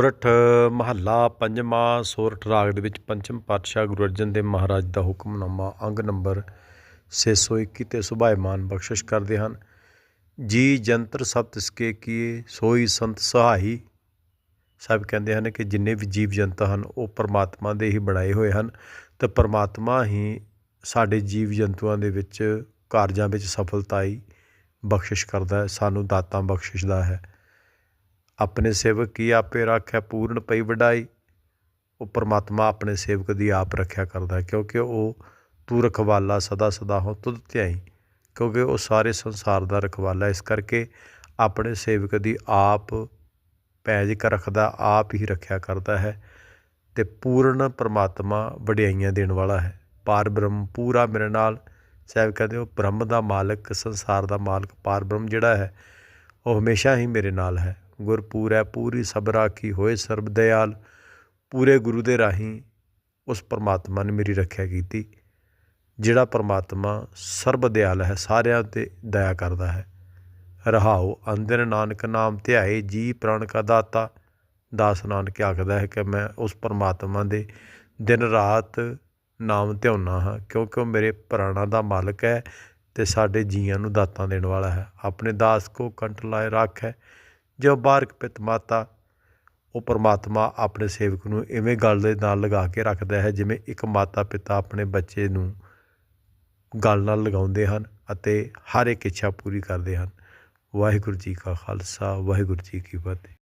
ਸੋਰਠ ਮਹੱਲਾ ਪੰਜਵਾਂ ਸੋਰਠ ਰਾਗ ਦੇ ਵਿੱਚ ਪੰਚਮ ਪਾਤਸ਼ਾਹ ਗੁਰੂ ਅਰਜਨ ਦੇਵ ਮਹਾਰਾਜ ਦਾ ਹੁਕਮਨਾਮਾ ਅੰਗ ਨੰਬਰ 621 ਤੇ ਸੁਭਾਇਮਾਨ ਬਖਸ਼ਿਸ਼ ਕਰਦੇ ਹਨ। ਜੀ ਜੰਤਰ ਸਭ ਤਿਸਕੇ ਕੀਏ, ਸੋਈ ਸੰਤ ਸਹਾਈ। ਸਭ ਕਹਿੰਦੇ ਹਨ ਕਿ ਜਿੰਨੇ ਵੀ ਜੀਵ ਜੰਤ ਹਨ, ਉਹ ਪਰਮਾਤਮਾ ਦੇ ਹੀ ਬਣਾਏ ਹੋਏ ਹਨ ਤੇ ਪਰਮਾਤਮਾ ਹੀ ਸਾਡੇ ਜੀਵ ਜੰਤੂਆਂ ਦੇ ਵਿੱਚ ਕਾਰਜਾਂ ਵਿੱਚ ਸਫਲਤਾਈ ਬਖਸ਼ਿਸ਼ ਕਰਦਾ ਹੈ, ਸਾਨੂੰ ਦਾਤਾਂ ਬਖਸ਼ਿਸ਼ਦਾ ਹੈ। ਆਪਣੇ ਸੇਵਕ ਕੀ ਆਪੇ ਰੱਖਿਆ, ਪੂਰਨ ਪਈ ਵਡਾਈ। ਉਹ ਪਰਮਾਤਮਾ ਆਪਣੇ ਸੇਵਕ ਦੀ ਆਪ ਰੱਖਿਆ ਕਰਦਾ ਕਿਉਂਕਿ ਉਹ ਤੂੰ ਰਖਵਾਲਾ ਸਦਾ ਸਦਾ ਹੋ ਤੁਧ ਧਿਆਈ, ਕਿਉਂਕਿ ਉਹ ਸਾਰੇ ਸੰਸਾਰ ਦਾ ਰਖਵਾਲਾ ਇਸ ਕਰਕੇ ਆਪਣੇ ਸੇਵਕ ਦੀ ਆਪ ਪੈਜ ਕਰ ਰੱਖਦਾ, ਆਪ ਹੀ ਰੱਖਿਆ ਕਰਦਾ ਹੈ ਤੇ ਪੂਰਨ ਪਰਮਾਤਮਾ ਵਡਿਆਈਆਂ ਦੇਣ ਵਾਲਾ ਹੈ। ਪਾਰ ਬ੍ਰਹਮ ਪੂਰਾ ਮੇਰੇ ਨਾਲ, ਸਾਹਿਬ ਕਹਿੰਦੇ ਉਹ ਬ੍ਰਹਮ ਦਾ ਮਾਲਕ, ਸੰਸਾਰ ਦਾ ਮਾਲਕ, ਪਾਰ ਬ੍ਰਹਮ ਜਿਹੜਾ ਹੈ, ਉਹ ਹਮੇਸ਼ਾ ਹੀ ਮੇਰੇ ਨਾਲ ਹੈ। ਗੁਰਪੂਰ ਹੈ, ਪੂਰੀ ਸਭ ਰਾਖੀ ਹੋਏ, ਸਰਬ ਦਿਆਲ। ਪੂਰੇ ਗੁਰੂ ਦੇ ਰਾਹੀਂ ਉਸ ਪਰਮਾਤਮਾ ਨੇ ਮੇਰੀ ਰੱਖਿਆ ਕੀਤੀ, ਜਿਹੜਾ ਪਰਮਾਤਮਾ ਸਰਬ ਦਿਆਲ ਹੈ, ਸਾਰਿਆਂ ਤੇ ਦਇਆ ਕਰਦਾ ਹੈ। ਰਹਾਉ ਅੰਦਰ ਨਾਨਕ ਨਾਮ ਧਿਆਏ, ਜੀ ਪ੍ਰਾਣ ਕਾ ਦਾਤਾ। ਦਾਸ ਨਾਨਕ ਆਖਦਾ ਹੈ ਕਿ ਮੈਂ ਉਸ ਪਰਮਾਤਮਾ ਦੇ ਦਿਨ ਰਾਤ ਨਾਮ ਧਿਆਉਣਾ ਹਾਂ, ਕਿਉਂਕਿ ਉਹ ਮੇਰੇ ਪ੍ਰਾਣਾਂ ਦਾ ਮਾਲਕ ਹੈ ਤੇ ਸਾਡੇ ਜੀਆਂ ਨੂੰ ਦਾਤਾਂ ਦੇਣ ਵਾਲਾ ਹੈ। ਆਪਣੇ ਦਾਸ ਕੋ ਕੰਠ ਲਾਏ ਰੱਖ ਹੈ ਜੋ ਬਾਰਕ ਪਿਤ ਮਾਤਾ, ਉਹ ਪਰਮਾਤਮਾ ਆਪਣੇ ਸੇਵਕ ਨੂੰ ਇਵੇਂ ਗਲ ਦੇ ਨਾਲ ਲਗਾ ਕੇ ਰੱਖਦਾ ਹੈ ਜਿਵੇਂ ਇੱਕ ਮਾਤਾ ਪਿਤਾ ਆਪਣੇ ਬੱਚੇ ਨੂੰ ਗਲ ਨਾਲ ਲਗਾਉਂਦੇ ਹਨ ਅਤੇ ਹਰ ਇੱਕ ਇੱਛਾ ਪੂਰੀ ਕਰਦੇ ਹਨ। ਵਾਹਿਗੁਰੂ ਜੀ ਕਾ ਖਾਲਸਾ, ਵਾਹਿਗੁਰੂ ਜੀ ਕੀ ਫਤਿਹ।